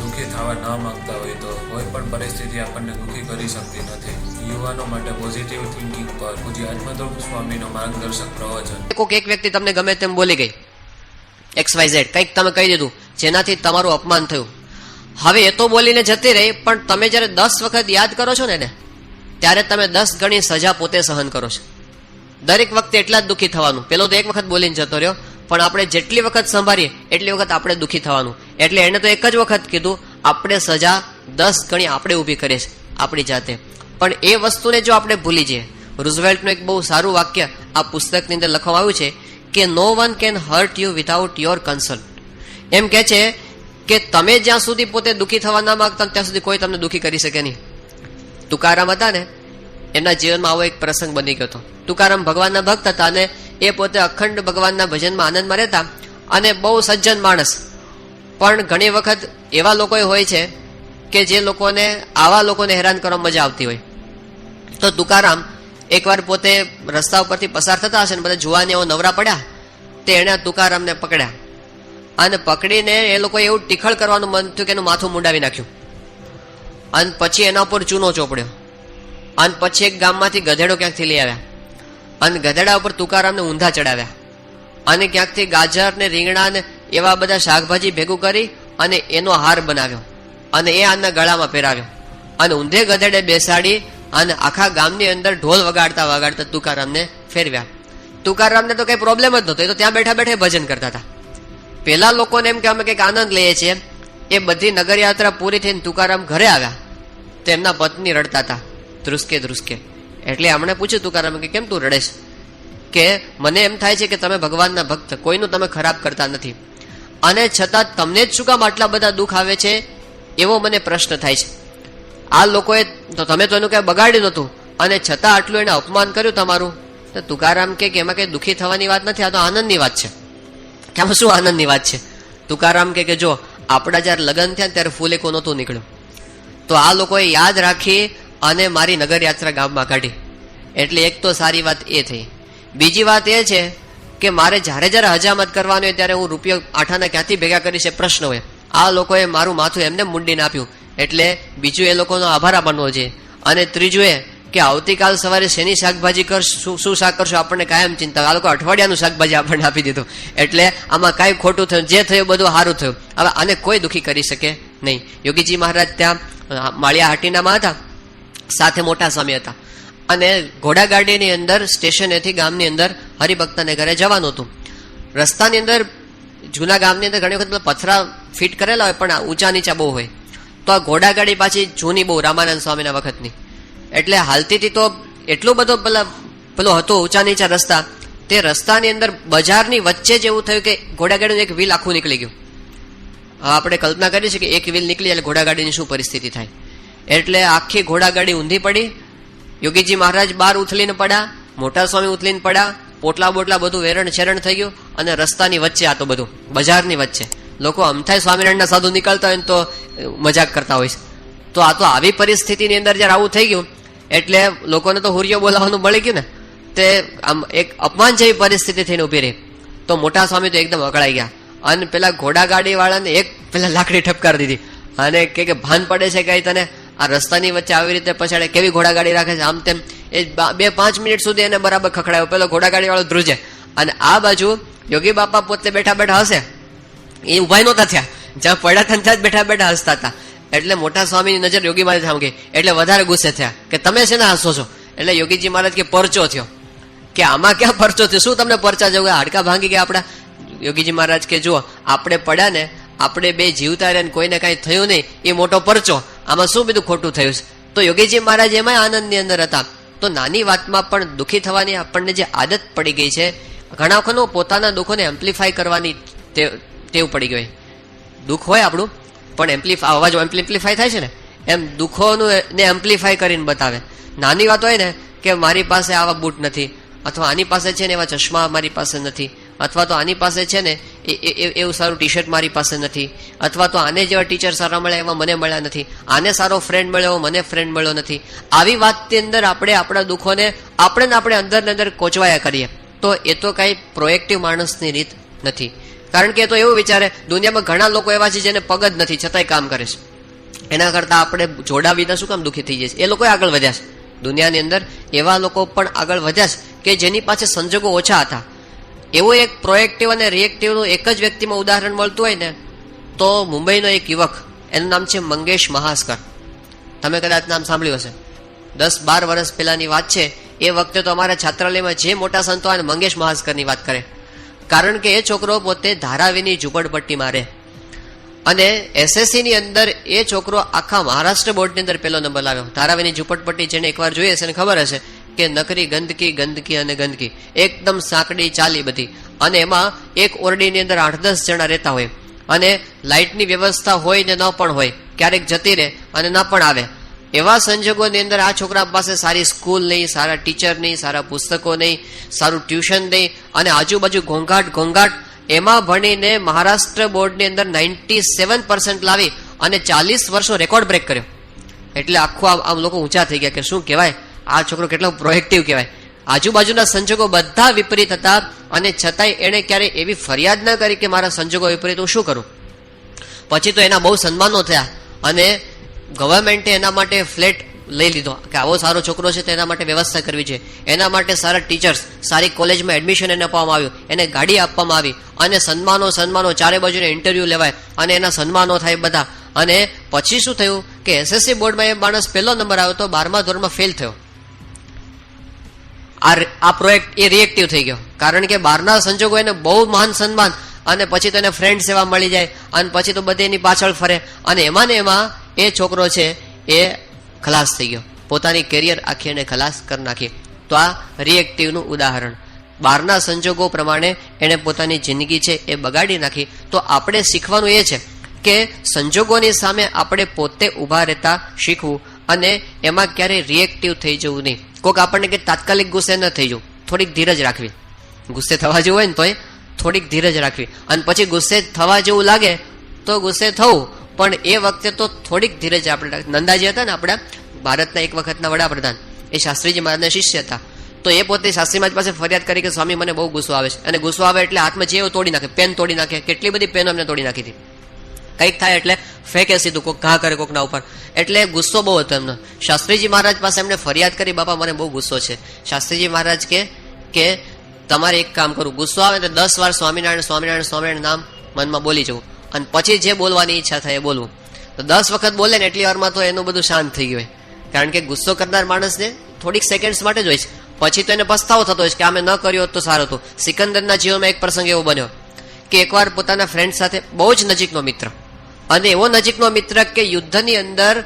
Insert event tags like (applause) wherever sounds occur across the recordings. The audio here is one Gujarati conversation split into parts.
દુઃખી થવા ન માંગતા હોય તો કોઈ પણ પરિસ્થિતિ આપણને દુઃખી કરી શકતી નથી. યુવાનો માટે પોઝિટિવ થિંકિંગ પર પૂજ્ય આત્મદ્રોપ સ્વામીનો માર્ગદર્શક પ્રવચન. કોઈક એક વ્યક્તિ તમને ગમે તેમ બોલી ગઈ એક્સ વાય ઝેડ, કંઈક તમે કહી દીધું, જેનાથી તમારું અપમાન થયું. હવે એ તો બોલીને જતી રહી, પણ તમે જ્યારે દસ વખત યાદ કરો છો ને એને, ત્યારે તમે દસ ગણી સજા પોતે સહન કરો છો. દરેક વખતે એટલા જ દુઃખી થવાનું. પેલો તો એક વખત બોલીને જતો રહ્યો પણ આપણે જેટલી વખત સંભાળીએ, એટલી વખત આપણે દુઃખી થવાનું. એટલે એને તો એક જ વખત કીધું, આપણે સજા દસ ગણી આપણે ઊભી કરીએ છે આપણી જાતે. પણ એ વસ્તુને જો આપણે ભૂલી જઈએ, રૂઝવેલ્ટનું એક બહુ સારું વાક્ય આ પુસ્તકની અંદર લખવામાં આવ્યું છે કે no one can hurt you without your consult એમ કે છે કે, તમે જ્યાં સુધી પોતે દુઃખી થવા ના માંગતા, ત્યાં સુધી કોઈ તમને દુઃખી કરી શકે નહીં. તુકારામ હતા ને? એમના જીવનમાં આવો એક પ્રસંગ બની ગયો હતો. તુકારામ ભગવાનના ભક્ત હતા અને એ પોતે અખંડ ભગવાનના ભજનમાં આનંદમાં રહેતા અને બહુ સજ્જન માણસ. પણ ઘણી વખત એવા લોકો હોય છે કે જે લોકોને, આવા લોકોને હેરાન કરવા મજા આવતી હોય. તો તુકારામ એકવાર પોતે રસ્તા ઉપરથી પસાર થતા હશે ને બધા જુવાનીઓ નવરા પડ્યા. તે એણે તુકારામને પકડ્યા. અને પકડીને એ લોકોએ એવું ટીખળ કરવાનું મન થયું કે એનું માથું મુંડાવી નાખ્યું. અને પછી એના ઉપર ચૂનો ચોપડ્યો. અને પછી એક ગામમાંથી ગધેડો ક્યાંકથી લઈ આવ્યા. અને ગધેડા ઉપર તુકારામને ઊંધા ચડાવ્યા. અને ક્યાંકથી ગાજર ને રીંગણા ને એવા બધા શાકભાજી ભેગું કરી અને એનો હાર બનાવ્યો. અને એ આના ગળામાં પહેરાવ્યો. અને ઊંધે ગધેડે બેસાડી અને આખા ગામની અંદર ઢોલ વગાડતા વગાડતા તુકારામને ફેરવ્યા. તુકારામને તો કઈ પ્રોબ્લેમ જ નહોતો. એ તો ત્યાં બેઠા બેઠા ભજન કરતા હતા. પેલા લોકોને એમ કે અમે કંઈક આનંદ લઈએ છીએ. એ બધી નગરયાત્રા પૂરી થઈને તુકારામ ઘરે આવ્યા. તેમના પત્ની રડતા હતા. ધ્રુસકે ધ્રુસકે. એટલે હમણે પૂછ્યું તુકારામ કે કેમ તું રડેશ? કે મને એમ થાય છે કે તમે ભગવાનના ભક્ત, કોઈનું તમે ખરાબ કરતા નથી. અને છતાં તમને જ શું કામ આટલા બધા દુઃખ આવે છે? એવો મને પ્રશ્ન થાય છે. આ લોકોએ તો તમે તો એનું કઈ બગાડ્યું નહોતું. અને છતાં આટલું એને અપમાન કર્યું તમારું? તો તુકારામ કે એમાં કઈ દુઃખી થવાની વાત નથી, આ તો આનંદની વાત છે. કે આમાં શું આનંદની વાત છે? તુકારામ કે જો, આપણા જ્યારે લગ્ન થયા ત્યારે ફૂલેકો નહોતું નીકળ્યું. તો આ લોકોએ યાદ રાખી અને મારી નગરયાત્રા ગામમાં કાઢી. એટલે એક તો સારી વાત એ થઈ. બીજી વાત એ છે કે મારે જ્યારે જ્યારે હજામત કરવાની હોય ત્યારે હું રૂપિયો આઠાના ક્યાંથી ભેગા કરીશ એ પ્રશ્ન હોય. આ લોકોએ મારું માથું એમને મુંડીને આપ્યું. એટલે બીજું એ લોકોનો આભાર બનવો છે. અને ત્રીજું એ કે આવતીકાલ સવારે શેની શાકભાજી કર શું શું શાક કરશો આપણને કાયમ ચિંતા. આ લોકો અઠવાડિયાનું શાકભાજી આપણને આપી દીધું. એટલે આમાં કાંઈ ખોટું થયું. જે થયું બધું સારું થયું. હવે આને કોઈ દુઃખી કરી શકે નહીં. યોગીજી મહારાજ ત્યાં માળિયા હાટીનામાં હતા. સાથે મોટા સ્વામી હતા. અને ઘોડાગાડીની અંદર, સ્ટેશનેથી ગામની અંદર હરિભક્તને ઘરે જવાનું હતું. રસ્તાની અંદર, જૂના ગામની અંદર ઘણી વખત પથરા ફિટ કરેલા હોય, પણ ઊંચા નીચા બહુ હોય. તો આ ઘોડાગાડી પાછી જૂની બહુ, રામાનંદ સ્વામીના વખતની. એટલે હાલતીથી તો એટલો બધો પેલા, પેલો હતો, ઊંચા નીચા રસ્તા. તે રસ્તાની અંદર બજારની વચ્ચે જ એવું થયું કે ઘોડાગાડીનું એક વ્હીલ આખું નીકળી ગયું. આપણે કલ્પના કરી છે કે એક વ્હીલ નીકળી એટલે ઘોડાગાડીની શું પરિસ્થિતિ થાય. એટલે આખી ઘોડાગાડી ઊંધી પડી. યોગીજી મહારાજ બહાર ઉથલીને પડ્યા મોટા સ્વામી ઉથલીને પડ્યા, પોટલા બોટલા બધું વેરણ છેરણ થઈ ગયું અને રસ્તાની વચ્ચે આ તો બધું, બજારની વચ્ચે. લોકો અમથાય સ્વામિનારાયણના સાધુ નીકળતા હોય તો મજાક કરતા હોય તો આ તો આવી પરિસ્થિતિની અંદર જ્યારે આવું થઈ ગયું, એટલે લોકોને તો હુરિયો બોલાવવાનું મળી ગયું ને, તે આમ એક અપમાન જેવી પરિસ્થિતિ થઈને ઊભી રહી. તો મોટા સ્વામી તો એકદમ અકળાઈ ગયા. અને પેલા ઘોડાગાડી વાળાને એક પેલા લાકડી ઠપકાર દીધી. અને કે ભાન પડે છે કઈ તને? આ રસ્તાની વચ્ચે આવી રીતે પછાડે કેવી ઘોડાગાડી રાખે છે? આમ તેમ એ બે પાંચ મિનિટ સુધી એને બરાબર ખખડાયો. પેલો ઘોડાગાડી વાળો ધ્રુજે. અને આ બાજુ યોગી બાપા પોતે બેઠા બેઠા હશે. એ ઊભા નહોતા થયા. જ્યાં પડ્યા હતા ત્યાં જ બેઠા બેઠા હસતા હતા. એટલે મોટા સ્વામીની નજર યોગી મહારાજ સામે એટલે વધારે ગુસ્સે થયા કે તમે છે ને હસો છો? એટલે યોગીજી મહારાજ કે પરચો થયો. કે આમાં ક્યાં પરચો થયો? શું તમને પરચા જવું? હાડકા ભાંગી ગયા આપણા? યોગીજી મહારાજ કે જુઓ, આપણે પડ્યા ને, આપણે બે જીવતા રહ્યા કોઈને કાંઈ થયું નહીં. એ મોટો પરચો. આમાં શું બધું ખોટું થયું છે? તો યોગીજી મહારાજ એમાં આનંદની અંદર હતા. તો નાની વાતમાં પણ દુઃખી થવાની આપણને જે આદત પડી ગઈ છે, ઘણા વખત પોતાના દુઃખોને એમ્પ્લિફાય કરવાની ટેવ પડી ગઈ. દુઃખ હોય આપણું, પણ એમ્પ્લિફાય અવાજ એમ્પ્લિફાય થાય છે ને? એમ દુઃખોનું ને એમ્પ્લિફાય કરીને બતાવે. નાની વાત હોય ને, કે મારી પાસે આવા બૂટ નથી, અથવા આની પાસે છે ને એવા ચશ્મા મારી પાસે નથી. અથવા તો આની પાસે છે ને એવું સારું ટી શર્ટ મારી પાસે નથી. અથવા તો આને જેવા ટીચર સારા મળ્યા એવા મને મળ્યા નથી. આને સારો ફ્રેન્ડ મળ્યો મને ફ્રેન્ડ મળ્યો નથી. આવી વાતની અંદર આપણે આપણા દુઃખોને આપણે ને આપણે અંદર ને અંદર કોચવાયા કરીએ. તો એ તો કાંઈ પ્રોએક્ટિવ માણસની રીત નથી. કારણ કે એ તો એવું વિચારે, દુનિયામાં ઘણા લોકો એવા છે જેને પગ જ નથી, છતાંય કામ કરે છે. એના કરતાં આપણે જોડાવી વિના શું કામ દુઃખી થઈ જઈએ એ લોકો આગળ વધ્યા છે. દુનિયાની અંદર એવા લોકો પણ આગળ વધ્યા છે કે જેની પાસે સંજોગો ઓછા હતા. એવો એક પ્રોએક્ટિવ અને રિએક્ટિવનું એક જ વ્યક્તિમાં ઉદાહરણ મળતું હોય ને, તો મુંબઈનો એક યુવક, એનું નામ છે મંગેશ મહાસ્કર. તમે કદાચ નામ સાંભળ્યું હશે. દસ બાર વર્ષ પહેલાની વાત છે, એ વખતે તો અમારા છાત્રાલયમાં જે મોટા સંતો આવે મંગેશ મહાસ્કરની વાત કરે. કારણ કે એ છોકરો પોતે ધારાવીની ઝૂંપડપટ્ટીમાં રહે અને એસએસસી ની અંદર એ છોકરો આખા મહારાષ્ટ્ર બોર્ડની અંદર પહેલો નંબર લાવ્યો. ધારાવીની ઝૂંપડપટ્ટી જેને એકવાર જોઈએ છે ખબર હશે કે નકરી ગંદકી ગંદકી અને ગંદકી. એકદમ સાંકડી ચાલી બધી. અને એમાં એક ઓરડીની અંદર આઠ દસ જણા રહેતા હોય. અને લાઇટની વ્યવસ્થા હોય ને ન પણ હોય, ક્યારેક જતી રહે અને ન પણ આવે. એવા સંજોગોની અંદર આ છોકરા પાસે સારી સ્કૂલ નહીં, સારા ટીચર નહીં, સારા પુસ્તકો નહીં, સારું ટ્યુશન નહીં અને આજુબાજુ ઘોંઘાટ ઘોંઘાટ. એમાં ભણીને મહારાષ્ટ્ર બોર્ડની અંદર નાઇન્ટી સેવન પર્સન્ટ લાવી અને ચાલીસ વર્ષનો રેકોર્ડ બ્રેક કર્યો. એટલે આખું આમ લોકો ઊંચા થઈ ગયા કે શું કહેવાય? આ છોકરો કેટલો પ્રોએક્ટિવ કહેવાય. આજુબાજુના સંજોગો બધા વિપરીત હતા અને છતાંય એણે ક્યારે એવી ફરિયાદ ન કરી કે મારા સંજોગો વિપરીત હું શું કરું. પછી તો એના બહુ સન્માનો થયા અને ગવર્મેન્ટે એના માટે ફ્લેટ લઈ લીધો કે આવો સારો છોકરો છે તો એના માટે વ્યવસ્થા કરવી છે. એના માટે સારા ટીચર્સ, સારી કોલેજમાં એડમિશન એને આપવામાં આવ્યું. એને ગાડી આપવામાં આવી અને સન્માનો સન્માનો ચારે બાજુને ઇન્ટરવ્યૂ લેવાય અને એના સન્માનો થાય બધા. અને પછી શું થયું કે એસએસસી બોર્ડમાં એ માણસ પહેલો નંબર આવ્યો તો બારમા ધોરણમાં ફેલ થયો. આ પ્રોજેક્ટ એ રિએક્ટિવ થઈ ગયો. કારણ કે બહારના સંજોગો એને બહુ મહાન સન્માન અને પછી તો એને ફ્રેન્ડ સેવા મળી જાય અને પછી તો બધે એની પાછળ ફરે. અને એમાં ને એમાં એ છોકરો છે એ ખલાસ થઈ ગયો. પોતાની કેરિયર આખી એને ખલાસ કરી નાખી. તો આ રિએક્ટિવનું ઉદાહરણ. બહારના સંજોગો પ્રમાણે એણે પોતાની જિંદગી છે એ બગાડી નાખી. તો આપણે શીખવાનું એ છે કે સંજોગોની સામે આપણે પોતે ઊભા રહેતા શીખવું અને એમાં ક્યારેય રિએક્ટિવ થઈ જવું નહીં. કોઈક આપણને કે તાત્કાલિક ગુસ્સે ન થઈ જવું. થોડીક ધીરજ રાખવી. ગુસ્સે થવા જેવું હોય ને તોય થોડીક ધીરજ રાખવી. અને પછી ગુસ્સે થવા જેવું લાગે તો ગુસ્સે થવું. પણ એ વખતે તો થોડીક ધીરજ આપણે નંદાજી હતા ને આપણા ભારતના એક વખતના વડાપ્રધાન. એ શાસ્ત્રીજી મહારાજના શિષ્ય હતા. તો એ પોતે શાસ્ત્રી મહારાજ પાસે ફરિયાદ કરી કે, સ્વામી, મને બહુ ગુસ્સો આવે છે. અને ગુસ્સો આવે એટલે હાથમાં જે તોડી નાખે. પેન તોડી નાખે. કેટલી બધી પેનો એમને તોડી નાખી હતી. કંઈક થાય એટલે ફેંકે સીધું કોક ઘા કરે કોકના ઉપર. એટલે ગુસ્સો બહુ હતો એમનો. શાસ્ત્રીજી મહારાજ પાસે એમણે ફરિયાદ કરી, બાપા, મને બહુ ગુસ્સો છે. શાસ્ત્રીજી મહારાજ કે કે તમારે એક કામ કરું, ગુસ્સો આવે તો દસ વાર સ્વામિનારાયણ સ્વામિનારાયણ સ્વામિનારાયણ નામ મનમાં બોલી જવું. અને પછી જે બોલવાની ઈચ્છા થાય એ બોલવું. તો દસ વખત બોલે ને એટલી વારમાં તો એનું બધું શાંત થઈ ગયું. કારણ કે ગુસ્સો કરનાર માણસને થોડીક સેકન્ડ્સ માટે જ હોય છે. પછી તો એને પસ્તાવો થતો હોય છે કે આમે ન કર્યો તો સારું હતું. સિકંદરના જીવનમાં એક પ્રસંગ એવો બન્યો કે એકવાર પોતાના ફ્રેન્ડ સાથે, બહુ જ નજીકનો મિત્ર અને એવો નજીકનો મિત્ર કે યુદ્ધની અંદર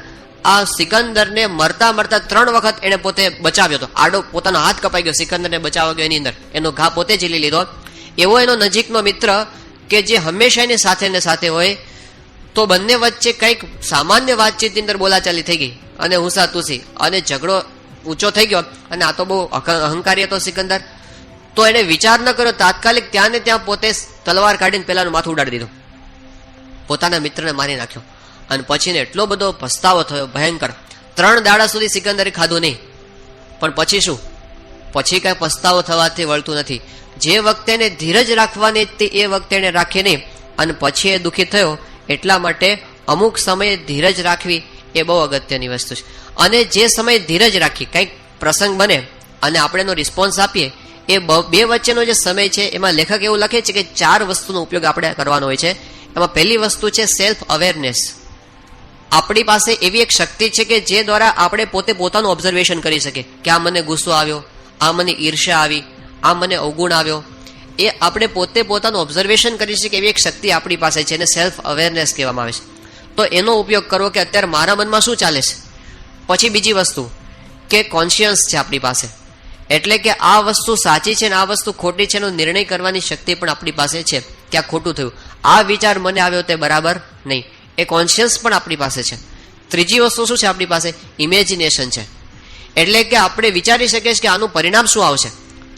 આ સિકંદરને મરતા મરતા ત્રણ વખત એને પોતે બચાવ્યો હતો. આડો પોતાનો હાથ કપાઈ ગયો, સિકંદરને બચાવ્યો ગયો એની અંદર. એનો ઘા પોતે ઝીલી લીધો. એવો એનો નજીકનો મિત્ર કે જે હંમેશા એની સાથે ને સાથે હોય, તો બંને વચ્ચે કંઈક સામાન્ય વાતચીતની અંદર બોલાચાલી થઈ ગઈ અને હુંસા તુસી અને ઝઘડો ઊંચો થઈ ગયો અને આ તો બહુ અહંકારી હતો સિકંદર. તો એને વિચાર ન કર્યો, તાત્કાલિક ત્યાં ને ત્યાં પોતે તલવાર કાઢીને પેલાનું માથું ઉડાડી દીધું. પોતાના મિત્રને મારી નાખ્યો. અને પછીને એટલો બધો પસ્તાવો થયો, ભયંકર. ત્રણ દાડા સુધી સિકંદરે ખાધું નહીં. પણ પછી શું? પછી કાંઈ પસ્તાવો થવાથી વળતું નથી. જે વખતે એને ધીરજ રાખવાની તે એ વખતે એને રાખી નહીં. અને પછી એ દુઃખી થયો, એટલા માટે અમુક સમયે ધીરજ રાખવી એ બહુ અગત્યની વસ્તુ છે. અને જે સમયે ધીરજ રાખી, કંઈક પ્રસંગ બને, અને આપણે એનો રિસ્પોન્સ આપીએ એ બ- વચ્ચેનો જે સમય છે, એમાં લેખક એવું લખે છે કે ચાર વસ્તુનો ઉપયોગ આપણે કરવાનો હોય છે. એમાં પહેલી વસ્તુ છે સેલ્ફ અવેરનેસ આપણી પાસે એવી એક શક્તિ છે કે જે દ્વારા આપણે પોતે પોતાનું ઓબ્ઝર્વેશન કરી શકીએ. કે આ મને ગુસ્સો આવ્યો, આ મને ઈર્ષ્યા આવી, આ મને અવગુણ આવ્યો. એ આપણે પોતે પોતાનું ઓબ્ઝર્વેશન કરી શકીએ એવી એક શક્તિ આપણી પાસે છે, એને સેલ્ફ અવેરનેસ કહેવામાં આવે છે. તો એનો ઉપયોગ કરવો કે અત્યારે મારા મનમાં શું ચાલે છે? પછી બીજી વસ્તુ, કે કોન્શિયન્સ છે આપણી પાસે. એટલે કે આ વસ્તુ સાચી છે ને આ વસ્તુ ખોટી છે એનો નિર્ણય કરવાની શક્તિ પણ આપણી પાસે છે કે આ ખોટું થયું. આ વિચાર મને આવ્યો તે બરાબર નહીં. એ કોન્શિયસ પણ આપણી પાસે છે. ત્રીજી વસ્તુ શું છે આપણી પાસે? ઇમેજિનેશન છે. એટલે કે આપણે વિચારી શકીએ કે આનું પરિણામ શું આવશે.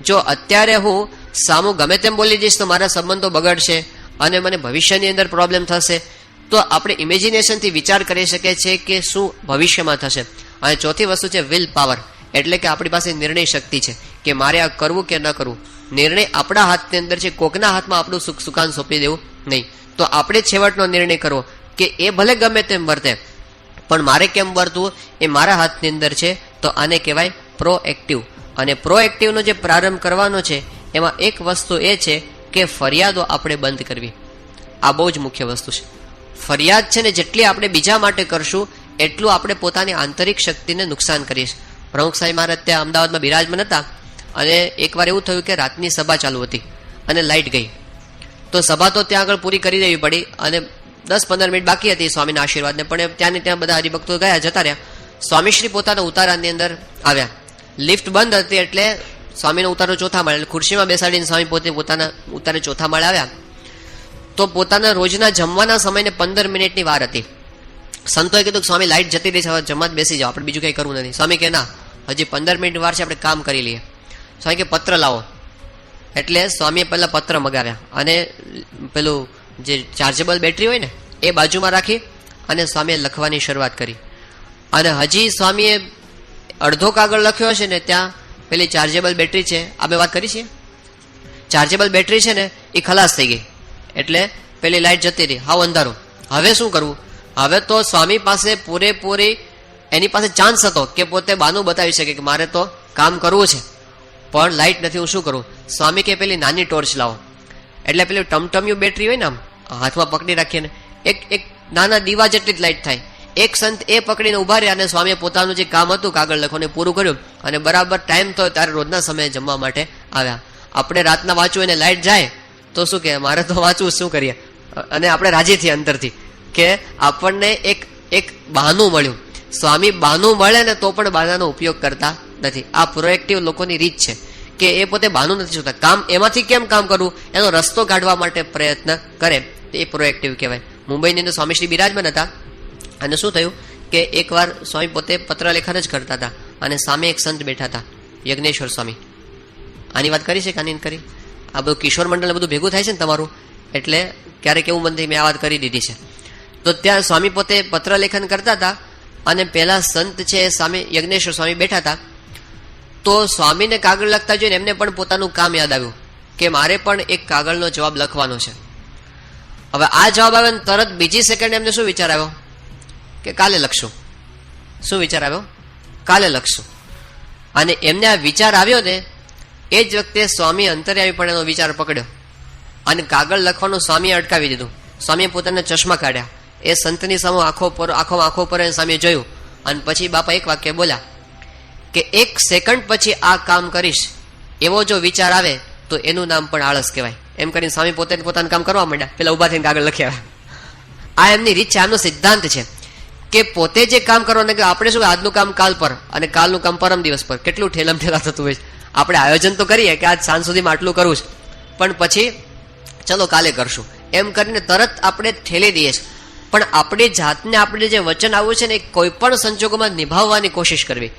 જો અત્યારે હું સામું ગમે તેમ બોલી દઈશ તો મારા સંબંધો બગડશે અને મને ભવિષ્યની અંદર પ્રોબ્લેમ થશે. તો આપણે ઇમેજિનેશનથી વિચાર કરી શકીએ છીએ કે શું ભવિષ્યમાં થશે. અને ચોથી વસ્તુ છે વિલ પાવર એટલે કે આપણી પાસે નિર્ણય શક્તિ છે કે મારે આ કરવું કે ન કરવું. નિર્ણય આપણા હાથની અંદર છે, કોકના હાથમાં આપણું સુખ સુકાન સોંપી દેવું નહીં. તો આપણે છેવટનો નિર્ણય કરવો કે એ ભલે ગમે તેમ વર્તે, પણ મારે કેમ વર્તવું? એ મારા હાથની અંદર છે, તો આને કહેવાય પ્રોએક્ટિવ અને પ્રોએક્ટિવનો જે પ્રારંભ કરવાનો છે, એમાં એક વસ્તુ એ છે કે ફરિયાદો આપણે બંધ કરવી. આ બહુ જ મુખ્ય વસ્તુ છે. ફરિયાદ છે ને, જેટલી આપણે બીજા માટે કરશું, એટલું આપણે પોતાની આંતરિક શક્તિને નુકસાન કરીશ પ્રમુખ સાહેબ મહારાજ ત્યાં અમદાવાદમાં બિરાજમાન હતા અને એકવાર એવું થયું કે રાતની સભા ચાલુ હતી અને લાઇટ ગઈ. તો સભા તો ત્યાં આગળ પૂરી કરી દેવી પડી અને દસ પંદર મિનિટ બાકી હતી સ્વામીના આશીર્વાદને, પણ ત્યાંને ત્યાં બધા હરિભક્તો ગયા, જતા રહ્યા. સ્વામીશ્રી પોતાના ઉતારાની અંદર આવ્યા. લિફ્ટ બંધ હતી એટલે સ્વામીનો ઉતારો ચોથા માળે ખુરશીમાં બેસાડીને સ્વામી પોતે પોતાના ઉતારે ચોથા માળે આવ્યા. તો પોતાના રોજના જમવાના સમયને પંદર મિનિટની વાર હતી. સંતોએ કીધું કે સ્વામી લાઇટ જતી રહી છે જમવા જ બેસી જાઓ, આપણે બીજું કંઈ કરવું નથી. સ્વામી કે ના હજી પંદર મિનિટ વાર છે આપણે કામ કરી લઈએ. સ્વામી કે પત્ર લાવો. એટલે સ્વામીએ પહેલાં પત્ર મગાવ્યા. અને પેલું જે ચાર્જેબલ બેટરી હોય ને, એ બાજુમાં રાખી અને સ્વામીએ લખવાની શરૂઆત કરી. અને હજી સ્વામીએ અડધો કાગળ લખ્યો હશે ને, ત્યાં પેલી ચાર્જેબલ બેટરી છે. આપણે વાત કરી છીએ ચાર્જેબલ બેટરી છે ને, એ ખલાસ થઈ ગઈ. એટલે પેલી લાઈટ જતી રહી. હાવ અંધારું. હવે શું કરવું? હવે તો સ્વામી પાસે પૂરેપૂરી એની પાસે ચાન્સ હતો કે પોતે બાનું બતાવી શકે કે મારે તો કામ કરવું છે. પણ લાઇટ નથી, હું શું કરું? સ્વામી કે પેલી નાની ટોર્ચ લાવો. એટલે પેલી ટમટમ્યું બેટરી હોય ને આમ, હાથમાં પકડી રાખીને, એક એક નાના દીવા જેટલી જ લાઇટ થાય. એક સંત એ પકડીને ઊભા રહ્યા અને સ્વામીએ પોતાનું જે કામ હતું, કાગળ લખવાનું પૂરું કર્યું અને બરાબર ટાઈમ થયો ત્યારે રોજના સમયે જમવા માટે આવ્યા. આપણે રાતના વાંચવું અને લાઇટ જાય, તો શું કે, મારે તો વાંચવું, શું કરીએ? અને આપણે રાજી થઈએ અંદરથી કે આપણને એક એક બહાનું મળ્યું. સ્વામી બાનું મળે ને તો પણ બહાનાનો ઉપયોગ કરતા નથી. આ પ્રોએક્ટિવ લોકોની રીત છે કે એ પોતે બહાનું નથી જોતા. કામ એમાંથી કેમ કામ કરવું? એનો રસ્તો કાઢવા માટે પ્રયત્ન કરે. એ પ્રોએક્ટિવ કહેવાય. મુંબઈની અંદર સ્વામીશ્રી બિરાજમાન હતા. અને શું થયું? કે એકવાર સ્વામી પોતે પત્રલેખન જ કરતા હતા અને સામે એક સંત બેઠા હતા, યજ્ઞેશ્વર સ્વામી. આની વાત કરી છે કાની કરી? આ બધું કિશોર મંડળ બધું ભેગું થાય છે ને તમારું? એટલે ક્યારેક એવું મન થઈ મેં આ વાત કરી દીધી છે. તો ત્યાં સ્વામી પોતે પત્ર લેખન કરતા હતા અને પેલા સંત છે સ્વામી યજ્ઞેશ્વર સ્વામી બેઠા હતા. તો સ્વામીને કાગળ લખતા જોઈને એમને પણ પોતાનું કામ યાદ આવ્યું કે મારે પણ એક કાગળનો જવાબ લખવાનો છે. હવે આ જવાબ આવે ને તરત બીજી સેકન્ડ એમને શું વિચાર આવ્યો? કે કાલે લખશું. શું વિચાર આવ્યો? કાલે લખશું. અને એમને આ વિચાર આવ્યો ને, એ જ વખતે સ્વામી અંતરે આવી પણ એનો વિચાર પકડ્યો. અને કાગળ લખવાનું સ્વામીએ અટકાવી દીધું. સ્વામીએ પોતાના ચશ્મા કાઢ્યા. એ સંતની સામે આંખો પર આંખો આંખો પર સામે જોયું. અને પછી બાપા એક વાક્ય બોલ્યા કે એક સેકન્ડ પછી આ કામ કરીશ. એવો જો વિચાર આવે તો એનું નામ પણ આળસ કહેવાય. એમ કરીને સ્વામી પોતે પોતાનું કામ કરવા માંડ્યા. પેલા ઊભા થઈને કાગળ લખ્યા આ એમની રીત છે, આનો સિદ્ધાંત છે કે પોતે જે કામ કરવાનું કે આપણે શું આજનું કામ કાલ પર અને કાલનું કામ પરમ દિવસ પર કેટલું ઠેલમ ઠેલા થતું હોય આપણે આયોજન તો કરીએ કે આજ સાંજ સુધીમાં આટલું કરવું છે. પણ પછી, ચલો કાલે કરશું. એમ કરીને તરત આપણે ઠેલી દઈએ છીએ. પણ આપણી જાતને આપણે જે વચન આવ્યું છે ને, એ કોઈ પણ સંજોગોમાં નિભાવવાની કોશિશ કરવી.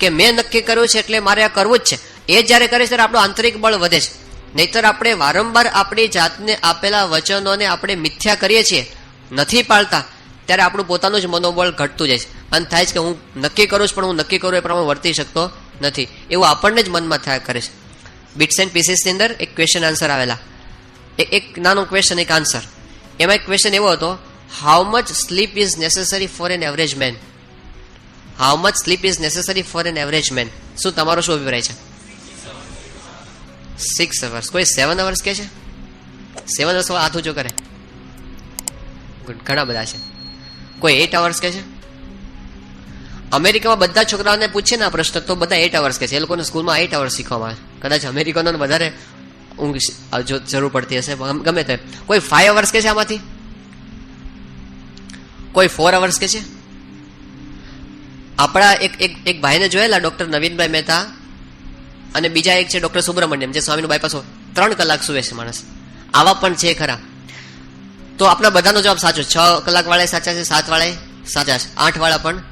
કે મેં નક્કી કર્યું છે એટલે મારે આ કરવું જ છે. એ જ્યારે કરે છે, ત્યારે આપણું આંતરિક બળ વધે છે. નહીતર આપણે વારંવાર આપણી જાતને આપેલા વચનોને આપણે મિથ્યા કરીએ છીએ, નથી પાળતા, ત્યારે આપણું પોતાનું જ મનોબળ ઘટતું જાય છે. અને થાય છે કે હું નક્કી કરું છું, પણ હું નક્કી કરું એ પ્રમાણે વર્તી શકતો નથી. એવું આપણને જ મનમાં થયા કરે છે. બિટ્સ એન્ડ પીસીસની અંદર એક ક્વેશ્ચન આન્સર આવેલા. એક નાનો ક્વેશ્ચન એક આન્સર એમાં એક ક્વેશ્ચન એવો હતો how much sleep is necessary for an average man how much sleep is necessary for an average man શું તમારો શું અભિપ્રાય છે? સિક્સ અવર્સ કોઈ સેવન અવર્સ કે છે? સેવન અવર્સ હાથ ઊંચો કરે. ગુડ ઘણા બધા છે. કોઈ એટ અવર્સ કે છે? અમેરિકામાં બધા છોકરાઓને પૂછે ને આ પ્રશ્ન, તો બધા એટ અવર્સ કે છે. એ લોકોને સ્કૂલમાં એટ અવર્સ શીખવામાં આવે કદાચ અમેરિકનોને વધારે ઊંઘ જરૂર પડતી હશે, ગમે તે. કોઈ ફાઈવ અવર્સ કે છે આમાંથી? કોઈ ફોર અવર્સ કે છે? આપણા એક એક એક ભાઈને જોયેલા ડોક્ટર નવીનભાઈ મહેતા અને બીજા એક છે ડોક્ટર સુબ્રમણ્યમ, જે સ્વામીનું બાયપાસ ત્રણ કલાક સુવે છે માણસ. આવા પણ છે ખરા. તો આપણા બધાનો જવાબ સાચો છ. કલાક વાળા સાચા છે સાત વાળા સાચા છે. આઠ વાળા પણ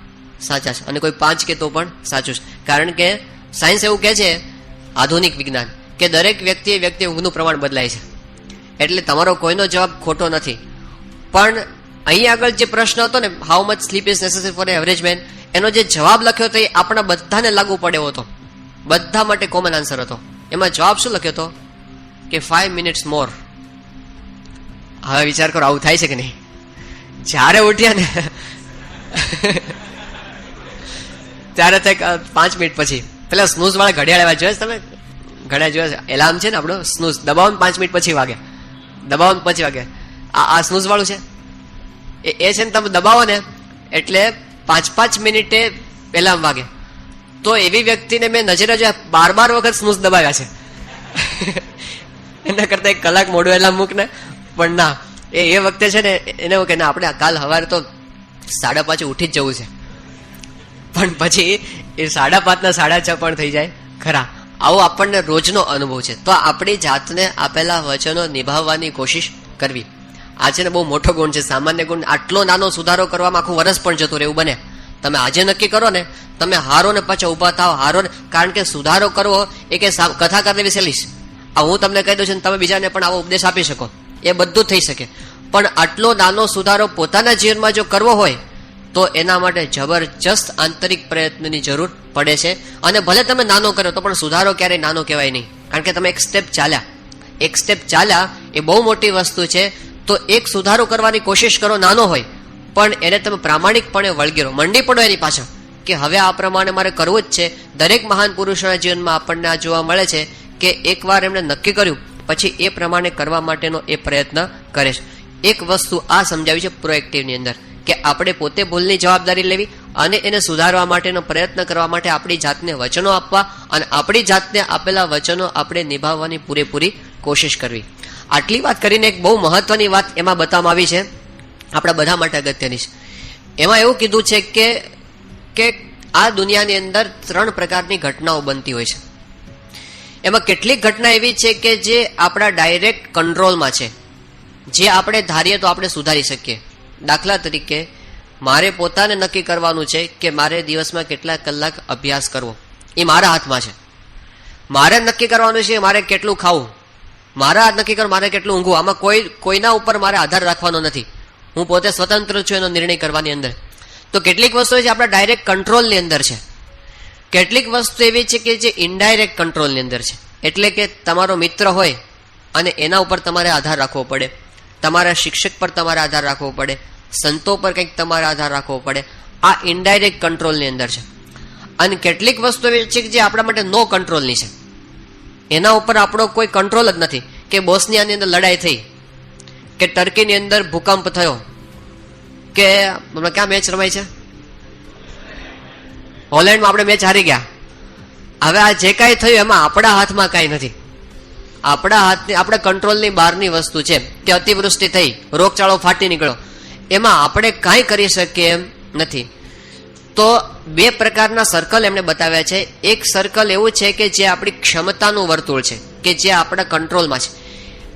સાચા છે. અને કોઈ પાંચ કે તો પણ સાચું છે. કારણ કે સાયન્સ એવું કહે છે, આધુનિક વિજ્ઞાન, કે દરેક વ્યક્તિએ વ્યક્તિ ઊંઘનું પ્રમાણ બદલાય છે. એટલે તમારો કોઈનો જવાબ ખોટો નથી. પણ અહીં આગળ જે પ્રશ્ન હતો ને how much sleep is necessary for average man એનો જે જવાબ લખ્યો હતો એ આપણા બધાને લાગુ પડે હતો. બધા માટે કોમન આન્સર હતો. એમાં જવાબ શું લખ્યો હતો? કે ફાઈવ મિનિટ્સ મોર હવે વિચાર કરો, આવું થાય છે કે નહીં? જ્યારે ઉઠ્યા ને, ત્યારે તે પાંચ મિનિટ પછી. પેલા સ્નૂઝ વાળા ઘડિયાળ એવા જોયા તમે? ઘડિયાળ જોયા એલાર્મ છે ને આપણો? સ્નૂઝ દબાવો પાંચ મિનિટ પછી વાગે. દબાવો પછી વાગે. આ આ સ્નૂઝ વાળું છે? એ એ છે ને તમે દબાવો ને, એટલે પાંચ પાંચ મિનિટે પહેલા વાગે. તો એવી વ્યક્તિને મેં નજરે જોયા, બાર બાર વખત સ્નૂઝ દબાવ્યા છે. (laughs) એના કરતા એક કલાક મોડું એલાર્મ મૂક ને પણ ના, એ એ વખતે છે ને, એને એવું કે ના, આપણે કાલ સવારે તો સાડા પાંચે ઉઠી જ જવું છે. પણ પછી એ સાડા પાંચના સાડા છ પણ થઈ જાય. ખરા, આવો આપણને રોજનો અનુભવ છે. તો આપણી જાતને આપેલા વચનો નિભાવવાની કોશિશ કરવી. આ છે ને બહુ મોટો ગુણ છે, સામાન્ય ગુણ. આટલો નાનો સુધારો કરવામાં આખું વરસ પણ જતું રહેવું બને. તમે આજે નક્કી કરો ને, તમે હારો ને પાછા ઊભા થાવ હારો ને, કારણ કે સુધારો કરવો એ કે કથા કરવી સહેલી છે આ હું તમને કહી દઉં છું તમે બીજાને પણ આવો ઉપદેશ આપી શકો. એ બધું થઈ શકે. પણ આટલો નાનો સુધારો પોતાના જીવનમાં જો કરવો હોય, તો એના માટે જબરજસ્ત આંતરિક પ્રયત્નની જરૂર પડે છે. અને ભલે તમે નાનો કરો તો પણ સુધારો ક્યારેય નાનો કહેવાય નહીં. કારણ કે તમે એક સ્ટેપ ચાલ્યા. એક સ્ટેપ ચાલ્યા એ બહુ મોટી વસ્તુ છે. તો એક સુધારો કરવાની કોશિશ કરો, નાનો હોય. પણ એને તમે પ્રામાણિકપણે વળગેરો મંડી પડો એની પાછળ કે હવે આ પ્રમાણે મારે કરવું જ છે. દરેક મહાન પુરુષોના જીવનમાં આપણને આ જોવા મળે છે કે એકવાર એમણે નક્કી કર્યું, પછી એ પ્રમાણે કરવા માટેનો એ પ્રયત્ન કરે છે. એક વસ્તુ આ સમજાવી છે પ્રોએક્ટિવની અંદર કે આપણે પોતે ભૂલની જવાબદારી લેવી અને એને સુધારવા માટેનો પ્રયત્ન કરવા માટે આપણી જાતને વચનો આપવા અને આપણી જાતને આપેલા વચનો આપણે નિભાવવાની પૂરેપૂરી કોશિશ કરવી. આટલી વાત કરીને એક બહુ મહત્વની વાત એમાં બતાવવામાં આવી છે. આપણા બધા માટે અગત્યની છે. એમાં એવું કીધું છે કે કે આ દુનિયાની અંદર ત્રણ પ્રકારની ઘટનાઓ બનતી હોય છે. એમાં કેટલીક ઘટના એવી છે કે જે આપણા ડાયરેક્ટ કંટ્રોલમાં છે. જે આપણે ધારીએ તો આપણે સુધારી શકીએ. દાખલા તરીકે, મારે પોતાને નક્કી કરવાનું છે કે મારે દિવસમાં કેટલા કલાક અભ્યાસ કરવો. એ મારા હાથમાં છે. મારે નક્કી કરવાનું છે મારે કેટલું ખાવું. મારા હાથ નક્કી કર, મારે કેટલું ઊંઘવું? આમાં કોઈ, કોઈના ઉપર મારે આધાર રાખવાનો નથી. હું પોતે સ્વતંત્ર છું એનો નિર્ણય કરવાની અંદર. તો કેટલીક વસ્તુઓ છે, આપણા ડાયરેક્ટ કંટ્રોલની અંદર છે. કેટલીક વસ્તુ એવી છે કે જે ઇનડાયરેક્ટ કંટ્રોલની અંદર છે. એટલે કે તમારો મિત્ર હોય અને એના ઉપર તમારે આધાર રાખવો પડે. તમારા શિક્ષક પર તમારે આધાર રાખવો પડે. સંતો પર કંઈક તમારે આધાર રાખવો પડે. આ ઇનડાયરેક્ટ કંટ્રોલની અંદર છે. અને કેટલીક વસ્તુ એવી છે કે જે આપણા માટે નો કંટ્રોલની છે. એના ઉપર આપણો કોઈ કંટ્રોલ જ નથી કે બોસ્નિયાની અંદર લડાઈ થઈ, કે ટર્કીની અંદર ભૂકંપ થયો, કે હમણાં ક્યાં મેચ રમાય છે? હોલેન્ડમાં આપણે મેચ હારી ગયા. હવે આ જે કાંઈ થયું એમાં આપણા હાથમાં કાંઈ નથી. આપણા હાથની, આપણા કંટ્રોલની બહારની વસ્તુ છે કે અતિવૃષ્ટિ થઈ, રોગચાળો ફાટી નીકળ્યો. એમાં આપણે કાંઈ કરી શકીએ એમ નથી. તો બે પ્રકારના સર્કલ એમણે બતાવ્યા છે. એક સર્કલ એવું છે કે જે આપણી ક્ષમતાનું વર્તુળ છે, કે જે આપણા કંટ્રોલમાં છે.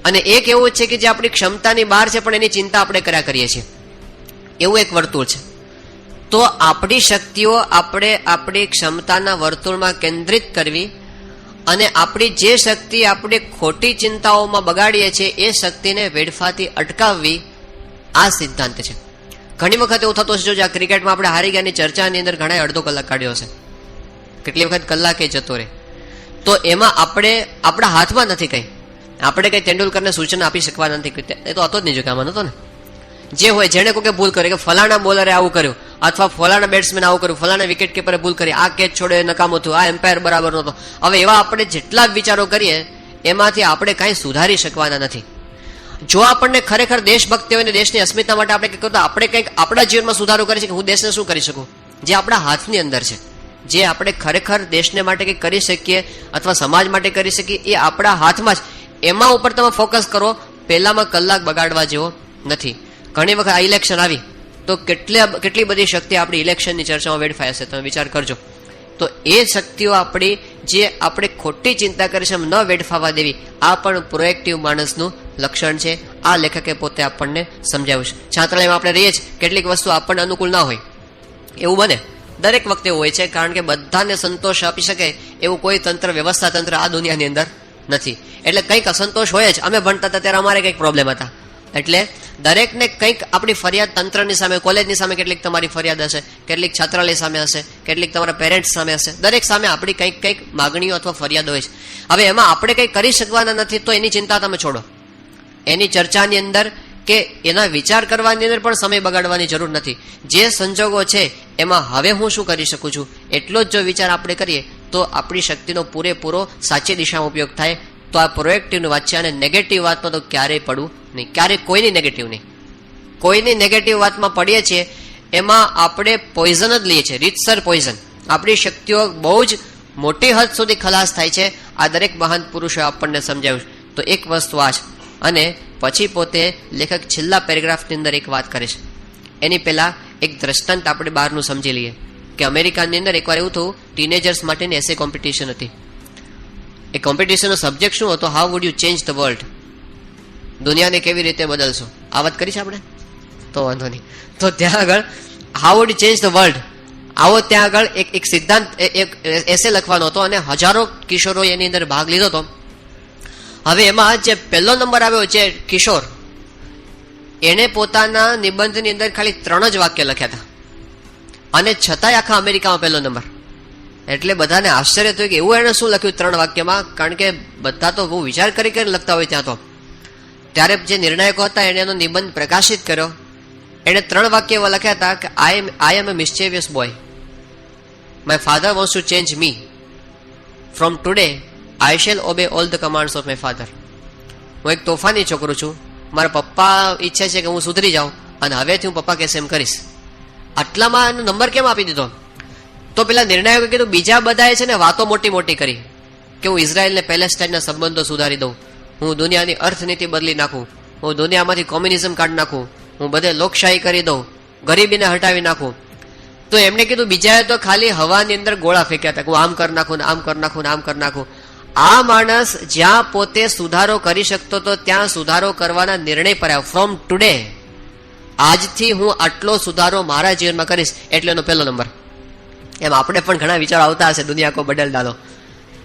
અને એક એવું છે કે જે આપણી ક્ષમતાની બહાર છે, પણ એની ચિંતા આપણે કર્યા કરીએ છીએ. એવું એક વર્તુળ છે. તો આપણી શક્તિઓ આપણે આપણી ક્ષમતાના વર્તુળમાં કેન્દ્રિત કરવી અને આપણી જે શક્તિ આપણે ખોટી ચિંતાઓમાં બગાડીએ છીએ, એ શક્તિને વેડફાથી અટકાવવી આ સિદ્ધાંત છે. ઘણી વખત એવું થતું હશે, જો આ ક્રિકેટમાં આપણે હારી ગયાની ચર્ચાની અંદર ઘણા અડધો કલાક કાઢ્યો છે કેટલી વખત કલાકે જતો રહે. તો એમાં આપણે આપણા હાથમાં નથી કંઈ. આપણે કંઈ તેંડુલકરને સૂચના આપી શકવા નથી એ તો હતો જ નહીં જો કે આમાં નતો ને. જે હોય જેને કોઈ ભૂલ કરી, કે ફલાણા બોલરે આવું કર્યું, અથવા ફલાણા બેટ્સમેન આવું કર્યું, ફલાણા વિકેટ કીપરે ભૂલ કરી, આ કેચ છોડ્યો નકામું થયું આ એમ્પાયર બરાબર નહોતો. હવે એવા આપણે જેટલા વિચારો કરીએ, એમાંથી આપણે કાંઈ સુધારી શકવાના નથી. જો આપણને ખરેખર દેશભક્તિ હોય ને દેશની અસ્મિતા માટે આપણે કંઈક તો આપણે કંઈક આપણા જીવનમાં સુધારો કરી શકીએ. હું દેશને શું કરી શકું? જે આપણા હાથની અંદર છે. જે આપણે ખરેખર દેશને માટે કંઈક કરી શકીએ અથવા સમાજ માટે કરી શકીએ, એ આપણા હાથમાં જ. એમાં ઉપર તમે ફોકસ કરો, પહેલામાં કલાક બગાડવા જેવો નથી. ઘણી વખત આ ઇલેક્શન આવી, તો કેટલી કેટલી બધી શક્તિ આપણી ઇલેક્શનની ચર્ચામાં વેડફાય હશે, તમે વિચાર કરજો. તો એ શક્તિઓ આપણી જે આપણે ખોટી ચિંતા કરી છે ન વેડફાવા દેવી, આ પણ પ્રોએક્ટિવ માણસનું લક્ષણ છે. આ લેખકે પોતે આપણને સમજાવ્યું છે. છાત્રાલયમાં આપણે રહીએ છીએ. કેટલીક વસ્તુ આપણને અનુકૂળ ના હોય. એવું બને. દરેક વખતે હોય છે, કારણ કે બધાને સંતોષ આપી શકે એવું કોઈ તંત્ર, વ્યવસ્થા તંત્ર આ દુનિયાની અંદર નથી. એટલે કંઈક અસંતોષ હોય જ. અમે ભણતા હતા ત્યારે અમારે કંઈક પ્રોબ્લેમ હતા. એટલે દરેકને કંઈક આપણી ફરિયાદ તંત્રની સામે કોલેજની સામે કેટલીક તમારી ફરિયાદ હશે, કેટલીક છાત્રાલય સામે હશે, કેટલીક તમારા પેરેન્ટ્સ સામે હશે. દરેક સામે આપણી કંઈક કંઈક માગણીઓ અથવા ફરિયાદ હોય છે. હવે એમાં આપણે કંઈ કરી શકવાના નથી તો એની ચિંતા તમે છોડો. એની ચર્ચાની અંદર કે એના વિચાર કરવાની અંદર પણ સમય બગાડવાની જરૂર નથી. જે સંજોગો છે, એમાં હવે હું શું કરી શકું છું? એટલો જ જો વિચાર આપણે કરીએ, તો આપણી શક્તિનો પૂરેપૂરો સાચી દિશામાં ઉપયોગ થાય. તો આ પ્રોએક્ટિવની વાત છે અને નેગેટિવ વાતમાં તો ક્યારેય પડવું નહીં. ક્યારેય કોઈની નેગેટિવ નહીં. કોઈની નેગેટિવ વાતમાં પડીએ છીએ, એમાં આપણે પોઈઝન જ લઈએ છીએ. રીતસર પોઈઝન આપણી શક્તિઓ બહુ જ મોટી હદ સુધી ખલાસ થાય છે. આ દરેક મહાન પુરુષો આપણને સમજાવ્યું. તો એક વસ્તુ આ છે. અને પછી પોતે લેખક છેલ્લા પેરેગ્રાફની અંદર એક વાત કરે છે. એની પહેલા એક દ્રષ્ટાંત આપણે બહારનું સમજી લઈએ કે અમેરિકાની અંદર એકવાર એવું થયું ટીનેજર્સ માટેની એસે કોમ્પિટિશન હતી. એ કોમ્પિટિશનનો સબ્જેક્ટ શું હતો? How would you change the world દુનિયાને કેવી રીતે બદલશો? આ વાત કરી છે આપણે? તો વાંધો નહીં. તો ત્યાં આગળ how would change the world આવો ત્યાં આગળ એક એક સિદ્ધાંત, એક એસે લખવાનો હતો અને હજારો કિશોરો એની અંદર ભાગ લીધો હતો. હવે એમાં જે પહેલો નંબર આવ્યો છે કિશોર, એણે પોતાના નિબંધની અંદર ખાલી ત્રણ જ વાક્ય લખ્યા હતા. અને છતાંય આખા અમેરિકામાં પહેલો નંબર. એટલે બધાને આશ્ચર્ય થયું કે એવું એણે શું લખ્યું ત્રણ વાક્યમાં? કારણ કે બધા તો બહુ વિચાર કરી કરીને લખતા હોય ત્યાં તો. ત્યારે જે નિર્ણાયકો હતા એણે એનો નિબંધ પ્રકાશિત કર્યો. એણે ત્રણ વાક્ય એવા લખ્યા હતા કે I am I am a mischievous boy my father wants to change me from today I shall obey all the commands of my father હું એક તોફાની છોકરો છું. મારા પપ્પા ઈચ્છે છે કે હું સુધરી જાઉં અને હવેથી હું પપ્પા કહેશે એમ કરીશ. આટલામાં એનો નંબર કેમ આપી દીધો? તો પેલા નિર્ણાયકો કીધું, બીજા બધાએ છે ને વાતો મોટી મોટી કરી કે હું ઇઝરાયલને પેલેસ્ટાઇનના સંબંધો સુધારી દઉં. હું દુનિયાની અર્થનીતિ બદલી નાખું. હું દુનિયામાંથી કોમ્યુનિઝમ કાઢી નાખું. હું બધે લોકશાહી કરી દઉં. ગરીબીને હટાવી નાખું. તો એમણે કીધું, બીજાએ તો ખાલી હવાની અંદર ગોળા ફેંક્યા હતા હું આમ કરી નાખું ને આમ કરી નાખું ને આમ કરી નાખું. આ માણસ જ્યાં પોતે સુધારો કરી શકતો તો ત્યાં સુધારો કરવાના નિર્ણય પર ફ્રોમ ટુડે આજથી હું આટલો સુધારો મારા જીવનમાં કરીશ. એટલે એનો પહેલો નંબર. એમ આપણે પણ ઘણા વિચારો આવતા હશે દુનિયા કો બદલ ડાલો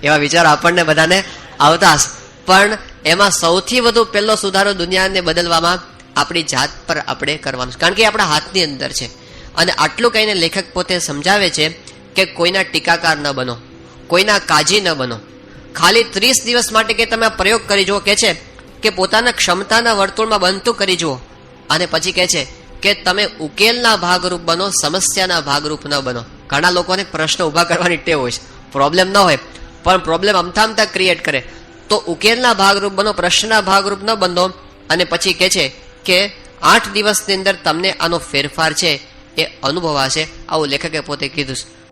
એવા વિચારો આપણને બધાને આવતા હશે. પણ એમાં સૌથી વધુ પહેલો સુધારો દુનિયાને બદલવામાં આપણી જાત પર આપણે કરવાનું કારણ કે આપણા હાથની અંદર છે. અને આટલું કહીને લેખક પોતે સમજાવે છે કે કોઈના ટીકાકાર ન બનો. કોઈના કાજી ન બનો. ખાલી ત્રીસ દિવસ માટે કે તમે પ્રયોગ કરી જુઓ, કે છે કે પોતાના ક્ષમતાના વર્તુળમાં બનતું કરી જુઓ. અને પછી કહે છે કે તમે ઉકેલના ભાગરૂપ બનો, સમસ્યાના ભાગરૂપ ન બનો. ઘણા લોકોને પ્રશ્ન ઊભા કરવાની ટેવ હોય છે. પ્રોબ્લેમ ન હોય. પણ પ્રોબ્લેમ અમથા અમથા ક્રિએટ કરે. તો ઉકેલના ભાગરૂપ બનો, પ્રશ્નના ભાગરૂપ ન બનો. અને પછી કહે છે કે આઠ દિવસની અંદર તમને આનો ફેરફાર છે, એ અનુભવાશે. આવું લેખકે પોતે કીધું છે.